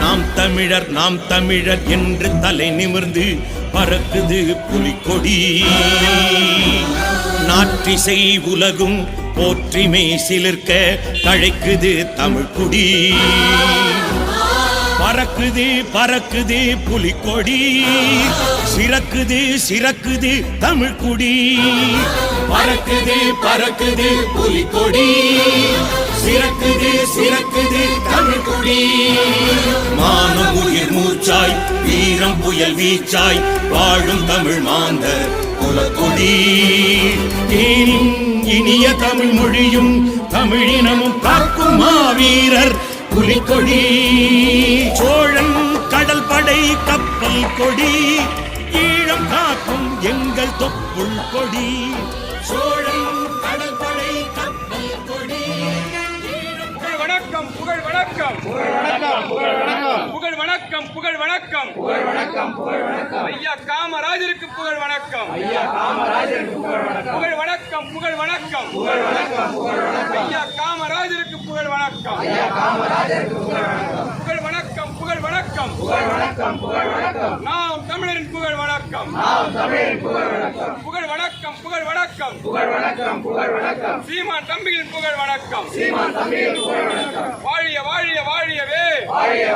நாம் தமிழர் நாம் தமிழர் என்று தலை நிமிர்ந்து பறக்குது புலிக்கொடி. நாற்றிசை உலகும் போற்றிமை சிலிர்க்க தழைக்குது தமிழ் குடி. பறக்குது பறக்குது புலிக்கொடி. சிறக்குது சிறக்குது தமிழ் குடி. பறக்குது பறக்குது புலிக்கொடி. சிறக்குது சிறக்குது தமிழ் குடி. மானம் உயிர் மூச்சாய் வீரம் புயல் வீச்சாய் வாழும் தமிழ் மாந்தர். குலக்கொடி. தேனின் இனிய தமிழ் மொழியும் தமிழினமும் காக்கும் மாவீரர் புலிக்கொடி. சோழன் கடல் படை கப்பல் கொடி. ஈழம் காக்கும் எங்கள் தொப்புள் கொடி. சோழன் கடல் படை கப்பல் கொடி. வணக்கம் புகழ் வணக்கம். வணக்கம் புகழ் வணக்கம் ஐயா காமராஜருக்கு புகழ் வணக்கம் புகழ் வணக்கம் புகழ் வணக்கம் ஐயா காமராஜருக்கு புகழ் வணக்கம் புகழ் வணக்கம் புகழ் வணக்கம் நாம் தமிழரின் புகழ் வணக்கம் புகழ் வணக்கம் புகழ் வணக்கம் சீமான் தம்பிகளின் புகழ் வணக்கம் வாழிய வாழிய வாழியவே வாழிய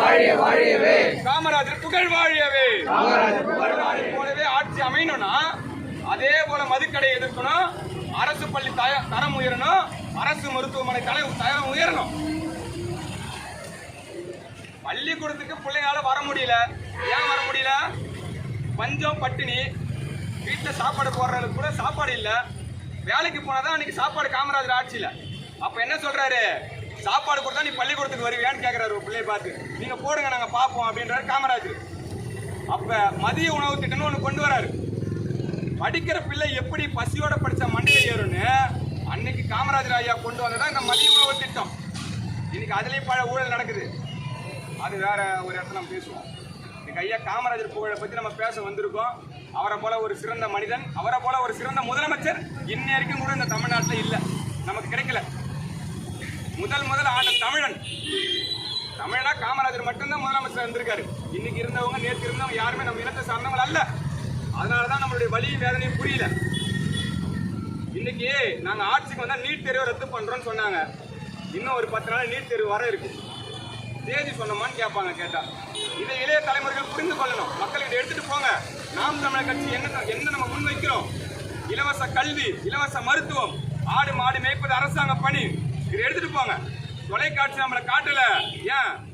வாழிய வாழியவே. காமராஜர் புகழ் வாழியவே. போலவே ஆட்சி அமையணும்னா அதே போல மதுக்கடை எதிர்க்கணும் அரசு பள்ளி தரம் உயரணும் அரசு மருத்துவமனை தலை தரம் உயரணும். பள்ளிக்கூடத்துக்கு பிள்ளைங்களால வர முடியல. ஏன் வர முடியல? பஞ்சம் பட்டினி வீட்டில் சாப்பாடு போடுறதுக்கு கூட சாப்பாடு இல்லை. வேலைக்கு போனாதான் அன்னைக்கு சாப்பாடு காமராஜர் ஆட்சியில். அப்போ என்ன சொல்றாரு? சாப்பாடு கொடுத்தா நீ பள்ளிக்கூடத்துக்கு வருவியான்னு கேட்குறாரு ஒரு பிள்ளைய பார்த்து. நீங்கள் போடுங்க நாங்கள் பார்ப்போம் அப்படின்றாரு காமராஜர் அப்போ மதிய உணவு திட்டம்னு ஒன்று கொண்டு வராரு. படிக்கிற பிள்ளை எப்படி பசியோட படிச்ச மண்டையை ஏறும்னு அன்னைக்கு காமராஜர் ஐயா கொண்டு வந்ததா இந்த மதிய உணவு திட்டம். இன்னைக்கு அதுலேயும் பல ஊழல் நடக்குது. அது வேற ஒரு இடத்துல நம்ம பேசுவோம். இன்னைக்கு ஐயா காமராஜர் புகழை பற்றி நம்ம பேச வந்திருக்கோம். அவரை போல ஒரு சிறந்த மனிதன் அவரை போல ஒரு சிறந்த முதலமைச்சர் இன்ன வரைக்கும் கூட இந்த தமிழ்நாட்டில் இல்லை. நமக்கு கிடைக்கல. முதல் முதல் ஆண்ட தமிழன். தமிழனா காமராஜர் மட்டும்தான் முதலமைச்சர் இருந்திருக்காரு. இன்னைக்கு இருந்தவங்க நேற்று இருந்தவங்க யாருமே நம்ம இனத்தை சார்ந்தவங்க அல்ல. அதனால தான் நம்மளுடைய வழியும் வேதனையும் புரியல. இன்னைக்கு நாங்க ஆட்சிக்கு வந்தா நீட் தேர்வை ரத்து பண்றோம்னு சொன்னாங்க. இன்னும் ஒரு பத்து நாள் நீட் தேர்வு வர இருக்கு. தேதி சொன்னோமான்னு கேட்பாங்க கேட்டா. இதை இளைய தலைமுறைகள் புரிந்து கொள்ளணும். மக்கள் இதை எடுத்துட்டு போங்க. நாம் தமிழர் கட்சி என்ன என்ன நம்ம முன்வைக்கிறோம்? இலவச கல்வி இலவச மருத்துவம் ஆடு மாடு மேய்ப்பது அரசாங்க பணி. இதை எடுத்துட்டு போங்க. தொலைக்காட்சி நம்மளை காட்டல. ஏன்?